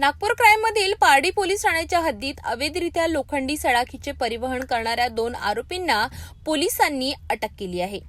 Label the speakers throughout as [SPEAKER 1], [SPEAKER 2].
[SPEAKER 1] Nagpur क्राईममधील Pardi police ठाण्याच्या हद्दीत अवैधरित्या लोखंडी सळाखीचे परिवहन करणाऱ्या दोन आरोपींना पोलिसांनी अटक केली आहे.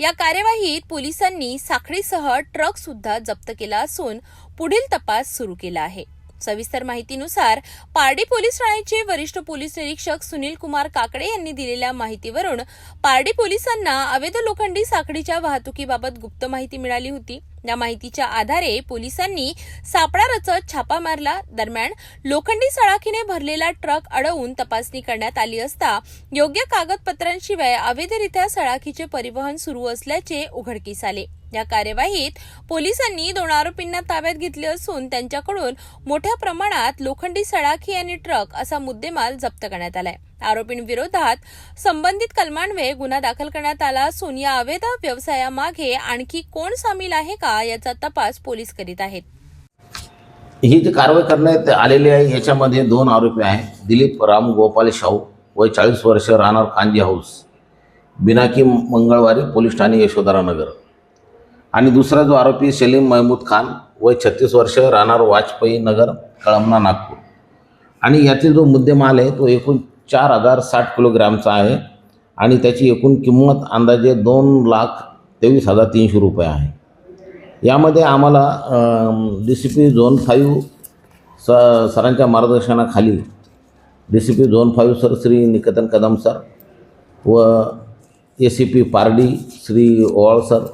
[SPEAKER 1] या कार्यवाहीत पोलिसांनी साखळीसह ट्रक सुद्धा जप्त केला असून पुढील तपास सुरू केला आहे. सविस्तर माहितीनुसार पारडी पोलीस ठाण्याचे वरिष्ठ पोलीस निरीक्षक सुनील कुमार काकडे यांनी दिलेल्या माहितीवरून पारडी पोलिसांना अवैध लोखंडी साखळीच्या वाहतुकीबाबत गुप्त माहिती मिळाली होती. या माहितीच्या आधारे पोलिसांनी सापळा रचत छापा मारला. दरम्यान लोखंडी सळाखीने भरलेला ट्रक अडवून तपासणी करण्यात आली असता योग्य कागदपत्रांशिवाय अवैधरित्या सळाखीचे परिवहन सुरू असल्याचे उघडकीस आले. या कार्यवाहीत पोलिसांनी दोन आरोपींना ताब्यात घेतले असून त्यांच्याकडून मोठ्या प्रमाणात लोखंडी सळाखी आणि ट्रक असा मुद्देमाल जप्त करण्यात आलाय. आरोपींविरोधात संबंधित कलमांवे गुन्हा दाखल करण्यात आला असून या अवैध व्यवसायामागे आणखी कोण सामील आहे का याचा तपास पोलीस करीत आहेत.
[SPEAKER 2] ही जी कारवाई करण्यात आलेली आहे याच्यामध्ये दोन आरोपी आहेत. दिलीप राम गोपाल शाहू वय चाळीस वर्ष राहणार कांजी हाऊस. बिनाकी मंगळवारी पोलीस ठाणे यशोधरानगर आणि दुसरा जो आरोपी सलीम महमूद खान वय छत्तीस वर्ष राहणार वाजपेयी नगर कळमना नागपूर. आणि यातील जो मुद्देमाल आहे तो एकूण चार हजार साठ किलोग्रॅमचा आहे. आणि त्याची एकूण किंमत अंदाजे दोन लाख तेवीस हजार तीनशे रुपये आहे. यामध्ये आम्हाला D C P zone five स सरांच्या मार्गदर्शनाखाली D C P zone five sir Shri Niketan Kadam sir व A C P Pardi Shri Owal sir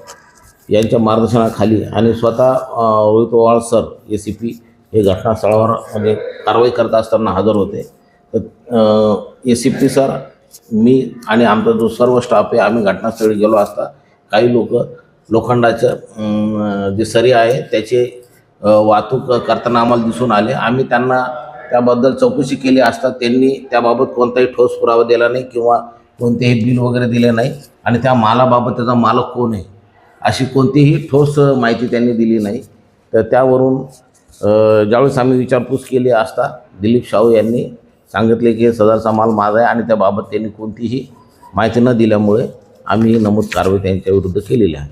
[SPEAKER 2] यांच्या मार्गदर्शनाखाली आणि स्वतः Rohit Owal sir A C P हे घटनास्थळावर म्हणजे कारवाई करत असताना हजर होते. तर ए सी पी सर मी आणि आमचा जो सर्व स्टाफ आहे आम्ही घटनास्थळी गेलो असता. काही लोक लोखंडाचं जे सरी आहे त्याचे वाहतूक करताना आम्हाला दिसून आले. आम्ही त्यांना त्याबद्दल चौकशी केली असता. त्यांनी त्याबाबत कोणताही ठोस पुरावा दिला नाही किंवा कोणतेही बिल वगैरे दिले नाही. आणि त्या मालाबाबत त्याचा मालक कोण आहे? अशी कोणतीही ठोस माहिती त्यांनी दिली नाही. तर त्यावरून ज्यावेळेस आम्ही विचारपूस केली असता दिलीप शाहू यांनी सांगितले की सदरचा माल माझा आहे आणि त्याबाबत त्यांनी कोणतीही माहिती न दिल्यामुळे आम्ही नमूद कारवाई त्यांच्या विरुद्ध केलेली आहे.